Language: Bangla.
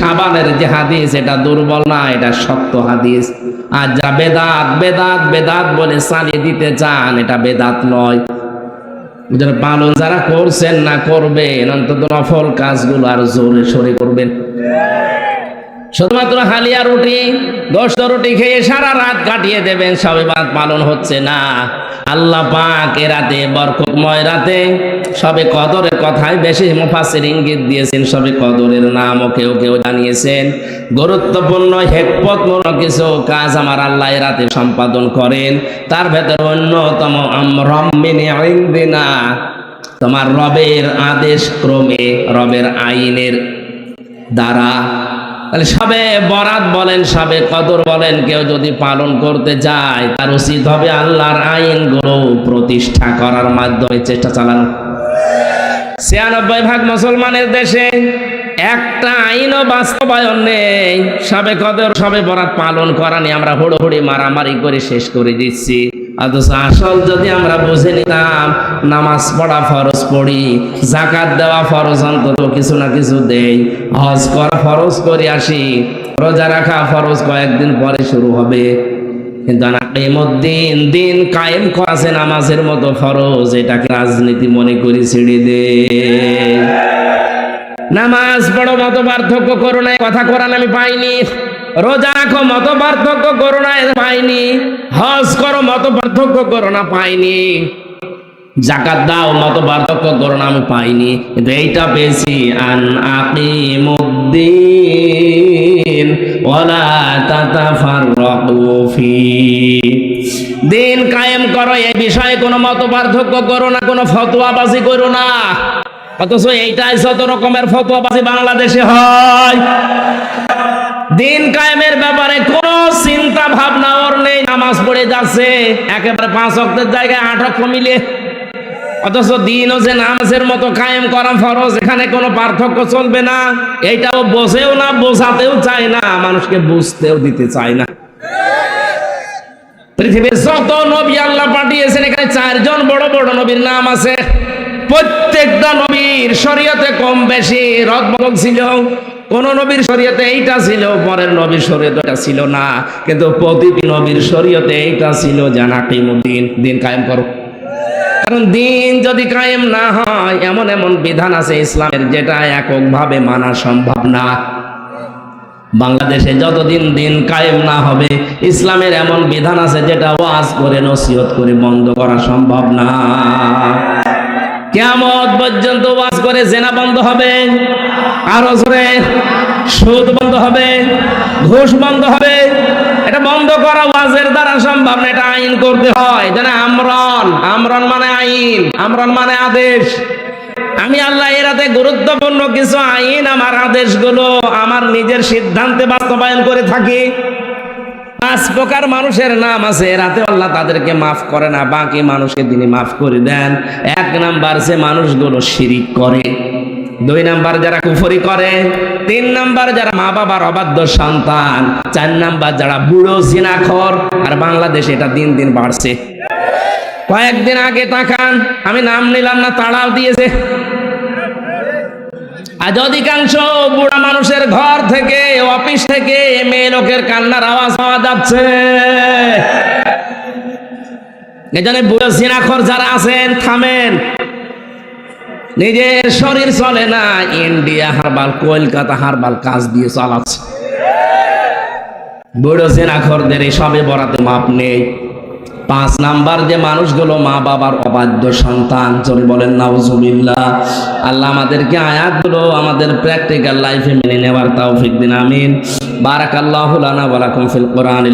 সাবানের যে হাদিস, এটা দুর্বল না, এটা শক্ত হাদিস। আর যা বেদাত বেদাত বেদাত বলে চালিয়ে দিতে চান, এটা বেদাত নয়। পালন যারা করছেন না, করবেন, অন্তত নফল কাজগুলো আর জোরে সরে করবেন। শুধুমাত্র হালিয়া রুটি, দশ রুটি খেয়ে সারা রাত কাটিয়ে দেবেন, সবে বাদ পালন হচ্ছে না। আল্লাহ পাক এ রাতে, বরকতময় রাতে সবে কদরের কথাই বেশি মুফাসির ইঙ্গিত দিয়েছেন, সবে কদরের নামও কেউ কেউ জানিয়েছেন। গুরুত্বপূর্ণ হেকপতপূর্ণ কিছু কাজ আমার আল্লাহ রাতে সম্পাদন করেন। তার ভেতর অন্যতম রম্মিনী আইন্দিনা তোমার রবের আদেশ ক্রমে রবের আইনের দ্বারা তাহলে সবে বরাত বলেন, সবে কদর বলেন, কেউ যদি পালন করতে যায়, তার উচিত হবে আল্লাহর আইনগুলো প্রতিষ্ঠা করার মাধ্যমে চেষ্টা চালানো। ছিয়ানব্বই ভাগ মুসলমানের দেশে একটা আইনও বাস্তবায়ন নেই। সবে কদর, সবে বরাত পালন করা নিয়ে আমরা হুড়োহুড়ি, মারামারি করে শেষ করে দিচ্ছি। অথচ আসল যদি আমরা বুঝে নিতাম, নামাজ পড়া ফরজ পড়ি জাকাত দেওয়া ফরজ অন্তত কিছু না কিছু দেই, হজ করা ফরজ করে আসি, রোজা রাখা ফরজ কয়েকদিন পরে শুরু হবে। কিন্তু দিন দিন কায়েম করাছে নামাজের মতো ফরজ, এটাকে রাজনীতি মনে করি ছেড়ে দে। নামাজ পড়ো মত পার্থক্য করো না কথা কোরআন আমি পাইনি। রোজা রাখো, মত পার্থক্য করো পাইনি। হজ করো, মত পার্থক্য করো না, পাইনি। জাকাত দাও, মত পার্থক্য করো না, আমি পাইনি। কিন্তু এইটা পেয়েছি, আন আকিমুদ্দিন, ওয়ালা তাতাফাররাকু দিন কায়েম করো এই বিষয়ে কোনো মত পার্থক্য করো না, কোনো ফতোয়াবাজি করো না। অথচ এইটাই যত রকমের ফতোয়াবাজি বাংলাদেশে হয়। দিন কায়েমের ব্যাপারে কোনো চিন্তা ভাবনা ওর নেই। নামাজ পড়ে যাচ্ছে, একেবারে পাঁচ অক্টের জায়গায় আট অক্ষ মিলে অথচ দিনও যে নামাজের মতো কায়েম করা ফরজ, এখানে কোনো পার্থক্য চলবে না। এইটাও বোঝেও না, বোঝাতেও চায় না, মানুষকে বুঝতেও দিতে চায় না। পৃথিবীর যত নবী আল্লাহ পাঠিয়েছেন, এখানে চারজন বড় বড় নবীর নাম আছে। প্রত্যেকটা নবীর শরীয়তে কম বেশি রদবদল ছিল। কোন নবীর শরীয়তে এইটা ছিল, পরের নবীর শরীয়তে এটা ছিল না। কিন্তু প্রতিটি নবীর শরীয়তে এইটা ছিল জানা কিমুদ্দিন দিন কায়েম করো। কারণ দিন যদি কায়েম না হয়, এমন এমন বিধান আছে ইসলামের যেটা এককভাবে মানা সম্ভব না। বাংলাদেশে যতদিন দিন কায়েম না হবে, ইসলামের এমন বিধান আছে যেটা ওয়াজ করে, নসিহত করে বন্ধ করা সম্ভব না। কেমন পর্যন্ত ওয়াজ করে জেনা বন্ধ হবে, আরও জোরে সুদ বন্ধ হবে, ঘুষ বন্ধ হবে। এটা বন্ধ করা ওয়াজের দ্বারা সম্ভব না, এটা আইন করতে হয়। যেন আমরন আমরন মানে আইন, আমরন মানে আদেশ। আমি আল্লাহ এরাতে গুরুত্বপূর্ণ কিছু আইন, আমার আদেশগুলো, আমার নিজের সিদ্ধান্তে বাস্তবায়ন করে থাকি। পাঁচ প্রকার মানুষের নাম আছে রাতে আল্লাহ তাদেরকে মাফ করে না, বাকি মানুষকে তিনি মাফ করে দেন। এক নাম্বার যে মানুষগুলো শিরিক করে, দুই নাম্বার যারা কুফরি করে, তিন নাম্বার যারা মা বাবার অবাধ্য সন্তান, চার নাম্বার যারা বুড়ো জিনাখর, আর বাংলাদেশে এটা দিন দিন বাড়ছে। কয়েকদিন আগে তাকান, আমি নাম নিলাম না তাড়াও দিয়েছে। আজ অধিকাংশ বুড়া মানুষের ঘর থেকে, অফিস থেকে মেয়ে লোকের কান্নার আওয়াজ পাওয়া যাচ্ছে। এজন্য বুড়ো সিনাখর যারা আছেন, থামেন। নিজের শরীর চলে না, ইন্ডিয়া হারবাল, কলকাতা হারবাল কাজ দিয়ে চালাচ্ছে। বুড়ো সিনাখরদের এই সবে বরাতে মাপ নেই। পাঁচ নাম্বার যে মানুষগুলো মা বাবার অবাধ্য সন্তান চলে বলেন, নাউজুবিল্লাহ। আল্লাহ আমাদেরকে আয়াতগুলো আমাদের প্র্যাকটিক্যাল লাইফে মেনে নেওয়ার তাও দিন, আমিন। বারাকাল্লাহ লানা ওয়া লাকুম ফিল কোরআন